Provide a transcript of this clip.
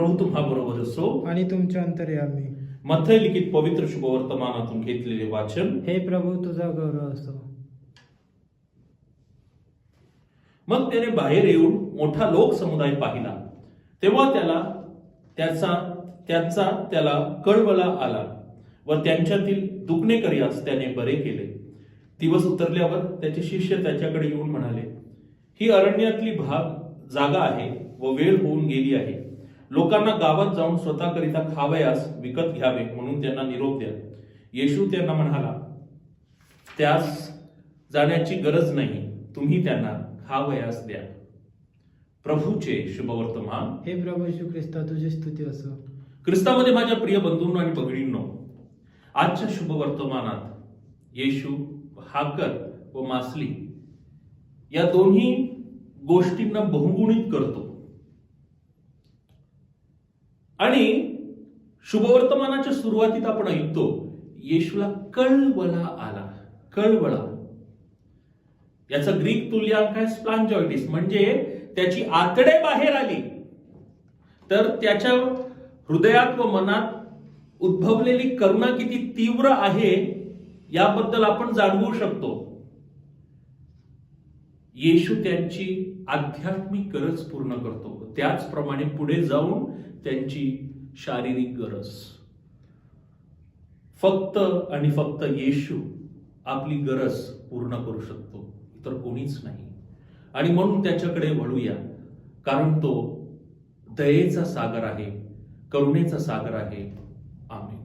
प्रभू तुम्हा बरोबर असो. आणि तुमच्या अंतर्यामी मथय लिखित पवित्र शुभवर्तमानातून घेतलेले वाचन. हे प्रभू तुझा गौरव असो. मग त्याने बाहेर येऊन मोठा लोकसमुदाय पाहिला. तेव्हा त्याला त्याचा त्याचा त्याला कळवला आला व त्यांच्यातील दुखणेकर्यास त्याने बरे केले. दिवस उतरल्यावर त्याचे शिष्य त्याच्याकडे येऊन म्हणाले ही अरण्यातली भाग जागा आहे व वेळ होऊन गेली आहे. लोकांना गावात जाऊन स्वतःकरिता खावयास विकत घ्यावे म्हणून त्यांना निरोप द्या. येशू त्यांना म्हणाला त्यास जाण्याची गरज नाही. तुम्ही त्यांना खावयास द्या. प्रभूचे शुभवर्तमान. हे प्रभू येशू ख्रिस्ता तुझी स्तुती असो. ख्रिस्तामध्ये माझ्या प्रिय बंधूंनो आणि भगिनींनो आजच्या शुभवर्तमानात येशू हाकर व मासली या दोन्ही गोष्टींना बहुगुणित करतो. आणि शुभवर्तमानाच्या सुरुवातीत आपण ऐकतो येशूला कळवळा आला कळवळा याचा ग्रीक तुल्यांक आहे स्प्लांजॉइटिस म्हणजे त्याची आतडे बाहेर आली. तर त्याच्या हृदयात व मनात उद्भवलेली करुणा किती तीव्र आहे याबद्दल आपण जाणवू शकतो. येशू त्यांची आध्यात्मिक गरज पूर्ण करतो. त्याचप्रमाणे पुढे जाऊन त्यांची शारीरिक गरज. फक्त आणि फक्त येशू आपली गरज पूर्ण करू शकतो. इतर कोणीच नाही. आणि म्हणून त्याच्याकडे वळूया. कारण तो दयेचा सागर आहे करुणेचा सागर आहे. आमेन.